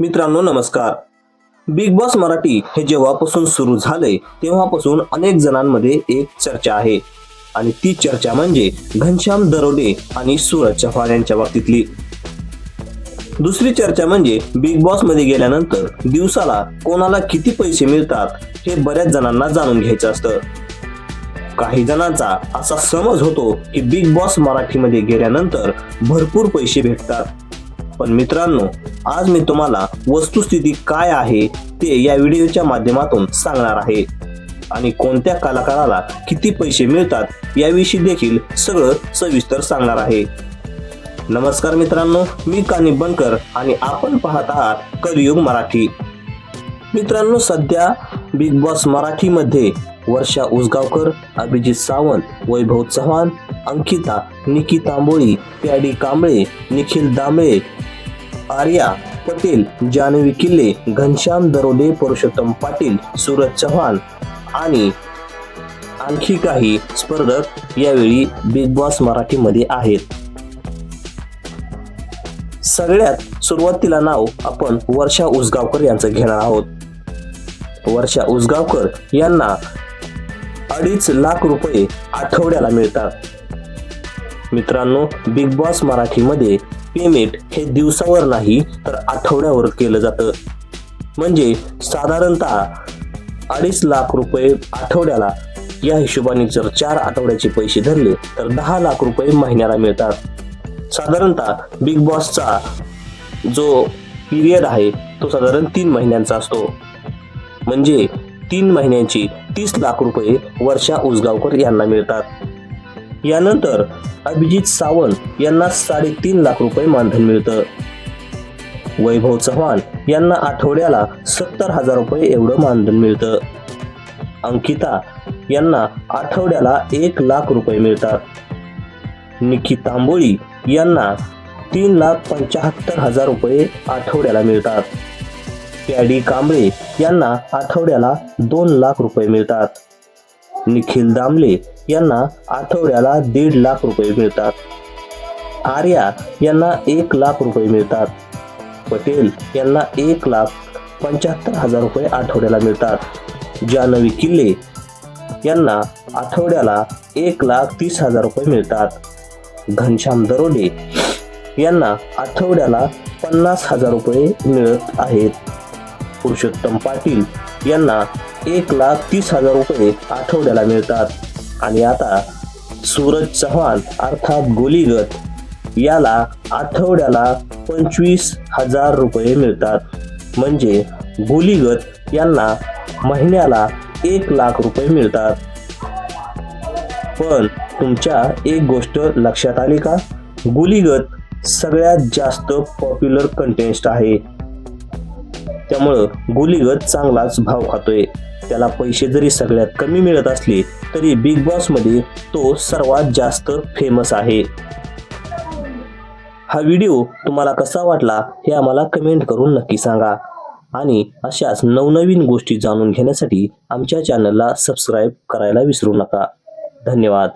मित्रांनो नमस्कार. Big boss Marathi हे जेव्हापासून सुरू झाले तेव्हापासून अनेक जणांमध्ये एक चर्चा आहे. आणि ती चर्चा म्हणजे घनश्याम दरोडे आणि सूरज चव्हाण यांच्या बाबतीतली. दुसरी चर्चा म्हणजे बिग बॉसमध्ये गेल्यानंतर दिवसाला कोणाला किती पैसे मिळतात हे बऱ्याच जणांना जाणून घ्यायचं असतं. काही जणांचा असा समज होतो की बिग बॉस मराठीमध्ये गेल्यानंतर भरपूर पैसे भेटतात. पण मित्रांनो आज मी तुम्हाला वस्तुस्थिती काय आहे ते या व्हिडिओच्या माध्यमातून सांगणार आहे. आणि कोणत्या कलाकाराला किती पैसे मिळतात याविषयी देखील सगळं सविस्तर सांगणार आहे. नमस्कार मित्रांनो मी कानी बनकर आणि आपण पाहत आहात कलियुग मराठी. मित्रांनो सध्या बिग बॉस मराठीमध्ये वर्षा उसगावकर अभिजित सावंत वैभव चव्हाण अंकिता निकी तांबोळी प्याडी कांबळे निखिल दामळे आर्या पटेल जानवी किल्ले घनश्याम दरोडे पुरुषोत्तम पाटील सूरज चव्हाण आणि आणखी काही स्पर्धक यावेळी बिग बॉस मराठीमध्ये आहेत. सगळ्यात सुरुवातीला नाव आपण वर्षा उसगावकर यांचं घेणार आहोत. वर्षा उसगावकर यांना अडीच लाख रुपये आठवड्याला मिळतात. मित्रांनो बिग बॉस मराठीमध्ये पेमेंट हे दिवसावर नाही तर आठवड्यावर केलं जातं. म्हणजे साधारणतः अडीच लाख रुपये आठवड्याला या हिशोबाने जर चार आठवड्याचे पैसे धरले तर दहा लाख रुपये महिन्याला मिळतात. साधारणतः बिग बॉसचा जो पिरियड आहे तो साधारण तीन महिन्यांचा असतो. म्हणजे तीन महिन्यांची तीस लाख रुपये वर्षा उसगावकर यांना मिळतात. यानंतर अभिजित सावंत यांना साडेतीन लाख रुपये मानधन मिळतं. वैभव चव्हाण यांना आठवड्याला सत्तर हजार रुपये एवढं मानधन मिळतं. अंकिता यांना आठवड्याला एक लाख रुपये मिळतात. निकी तांबोळी यांना तीन लाख पंच्याहत्तर हजार रुपये आठवड्याला मिळतात. पॅडी कांबळे यांना आठवड्याला दोन लाख रुपये मिळतात. निखिल दामले यांना आठवड्याला दीड लाख रुपये मिळतात. आर्या यांना एक लाख रुपये मिळतात. पटेल यांना एक लाख पंच्याहत्तर हजार रुपये आठवड्याला मिळतात. जानवी किल्ले यांना आठवड्याला एक लाख तीस हजार रुपये मिळतात. घनश्याम दरोडे यांना आठवड्याला पन्नास हजार रुपये मिळत आहेत. पुरुषोत्तम पाटील यांना एक लाख तीस हजार रुपये आठवड्याला मिळतात. आणि आता सूरज चव्हाण अर्थात गोलीगत याला आठवड्याला पंचवीस हजार रुपये मिळतात. म्हणजे गोलीगत यांना महिन्याला एक लाख रुपये मिळतात. पण तुमच्या एक गोष्ट लक्षात आली का? गुलीगत सगळ्यात जास्त पॉप्युलर कंटेस्ट आहे. त्यामुळं गुलीगत चांगलाच भाव खातोय. त्याला पैसे जरी सगळ्यात कमी मिळत असले तरी बिग बॉसमध्ये तो सर्वात जास्त फेमस आहे. हा व्हिडिओ तुम्हाला कसा वाटला हे आम्हाला कमेंट करून नक्की सांगा. आणि अशाच नवनवीन गोष्टी जाणून घेण्यासाठी आमच्या चॅनलला सबस्क्राईब करायला विसरू नका. धन्यवाद.